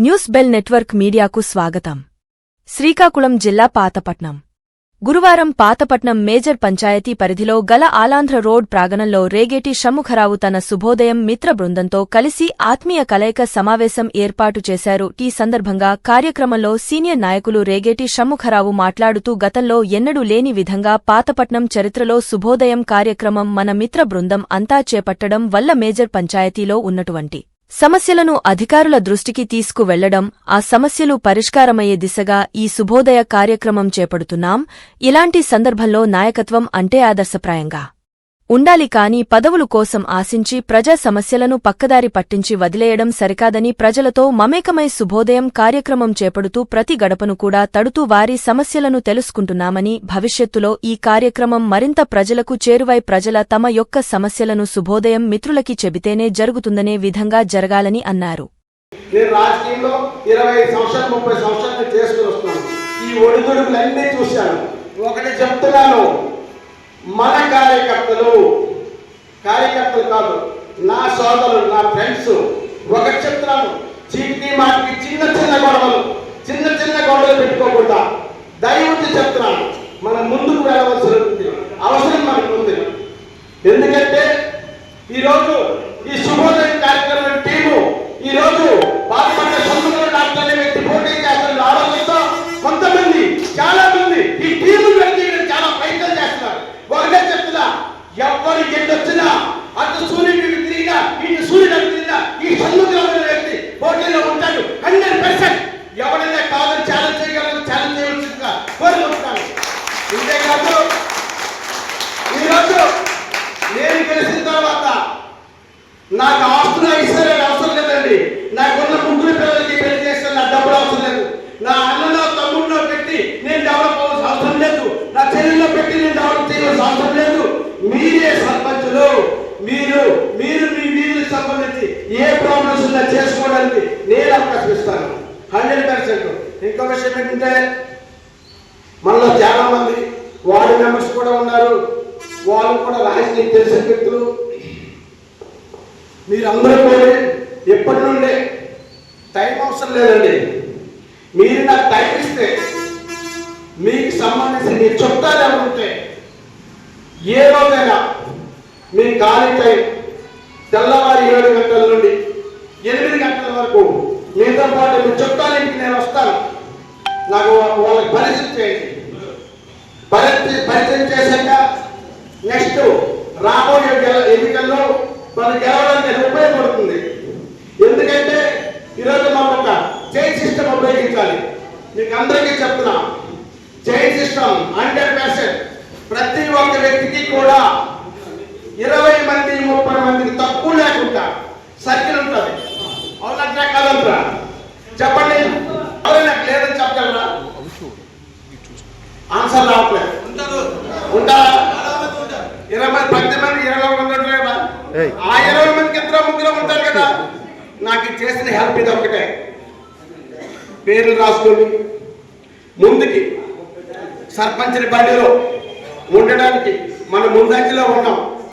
News bell network మీడియాకు స్వాగతం. శ్రీకాకుళం జిల్లా పాతపట్నం. గురువారం పాతపట్నం మేజర్ పంచాయతీ పరిధిలో గల ఆలాంధ్ర రోడ్ ప్రాంగణంలో రేగేటి షమ్ముఖరావు తన శుభోదయం మిత్ర బృందంతో కలిసి ఆత్మీయ కలయిక సమావేశం ఏర్పాటు చేశారు. ఈ సందర్భంగా కార్యక్రమంలో సీనియర్ నాయకులు రేగేటి షమ్ముఖరావు మాట్లాడుతూ గతంలో ఎన్నడూ లేని విధంగా పాతపట్నం చరిత్రలో శుభోదయం కార్యక్రమం మన మిత్ర బృందం అంతా చేపట్టడం వల్ల మేజర్ పంచాయతీలో ఉన్నటువంటి సమస్యలను అధికారుల దృష్టికి తీసుకువెళ్ళడం ఆ సమస్యలు పరిష్కారమయ్యే దిశగా ఈ శుభోదయ కార్యక్రమం చేపడుతున్నాం. ఇలాంటి సందర్భంలో నాయకత్వం అంటే ఆదర్శప్రాయంగా. ఉండాలి కాని పదవులు కోసం ఆశించి ప్రజా సమస్యలను పక్కదారి పట్టించి వదిలేయడం సరికాదని ప్రజలతో మమేకమై శుభోదయం కార్యక్రమం చేపడుతూ ప్రతి గడపను కూడా తడుతూ వారి సమస్యలను తెలుసుకుంటున్నామని భవిష్యత్తులో ఈ కార్యక్రమం మరింత ప్రజలకు చేరువై ప్రజల తమ యొక్క సమస్యలను శుభోదయం మిత్రులకి చెబితేనే జరుగుతుందనే విధంగా జరగాలని అన్నారు. నేను రాజకీయంలో ఇరవై ఐదు సంవత్సరాలు ముప్పై సంవత్సరాలు చేసుకుని వస్తున్నాను. ఈ ఒడిదుడుకులన్నీ చూశాను. ఒకటి చెప్తున్నాను మన కార్యకర్తలు కార్యకర్తలు కాదు నా సోదరులు నా ఫ్రెండ్స్ ఒకటి చెప్తున్నాను చీటి మాటికి చిన్న చిన్న గొడవలు చిన్న చిన్న గొడవలు పెట్టుకోకుండా దయవుంచి చెప్తున్నాను మనం ముందుకు వెళ్ళవలసి ఉంది. అవసరం మనకు ఉంది ఎందుకంటే ఎవరు ఎన్నొచ్చినా అటు సూర్యుడికి తిరిగినా ఇటు సూర్యుడు తిరిగినా ఈ సన్ముఖమైన వ్యక్తి పోటీలో ఉంటాడు. హండ్రెడ్ పర్సెంట్ ఎవరైనా కాదని ఛాలెంజ్ చేయగలరు ఛాలెంజ్ చేయవలసిందిగా కోరుకుంటున్నాను. ఇంతేకాదు ఈరోజు నేను గెలిచిన తర్వాత నాకు ఆస్తులు ఇస్తారే అవసరం లేదండి. నాకున్న ముగ్గురు పిల్లలకి పెళ్ళి చేస్తే నా డబ్బులు అవసరం లేదు. నా అన్నలో తమ్ముడిలో పెట్టి నేను డెవలప్ అవ్వాల్సిన అవసరం లేదు. నా చెల్లెల్లో పెట్టి నేను డెవలప్ చేయవలసిన అవసరం లేదు మీరే సర్పంచులు మీరు మీరు మీ వీధులకు సంబంధించి ఏ ప్రాబ్లమ్స్ చేసుకోవడానికి నేను అవకాశం ఇస్తాను. Hundred percent. ఇంకో విషయం ఏంటంటే మనలో చాలా మంది వార్డు మెంబర్స్ కూడా ఉన్నారు. వాళ్ళు కూడా రాజకీయం తెలిసిన వ్యక్తులు మీరందరూ కూడా ఎప్పటి నుండే టైం అవసరం లేదండి. మీరు నాకు టైం ఇస్తే మీకు సంబంధించి మీరు చుట్టాలు ఎవరు ఉంటే ఏ రోజైనా మీ ఖాళీ టైం తెల్లవారు మీతో పాటు నేను వస్తాను. నాకు వాళ్ళకి పరిచయం చేయండి. పరిచయం పరిచయం చేశాక నెక్స్ట్ రాబోయే గెల- ఎన్నికల్లో మనం గెలవడానికి ఉపయోగపడుతుంది. ఎందుకంటే ఈరోజు మనం ఒక చైన్ సిస్టమ్ ఉపయోగించాలి. మీకు అందరికీ చెప్తున్నా. చైన్ సిస్టమ్ హండ్రెడ్ పర్సెంట్ ప్రతి ఒక్క వ్యక్తికి కూడా ఇరవై మంది ముప్పై మంది ఆన్సర్ రావట్లేదు ఉంటారా ఇరవై పది మంది ఇరవై మంది ఉంటారు కదా ఆ ఇరవై మందికి ఇద్దరు ముగ్గురు ఉంటారు కదా. నాకు చేసిన హెల్ప్ ఇది ఒకటే. పేర్లు రాసుకొని ముందుకి సర్పంచ్ బడిలో ఉండడానికి మన ముందంజలో ఉన్నాం.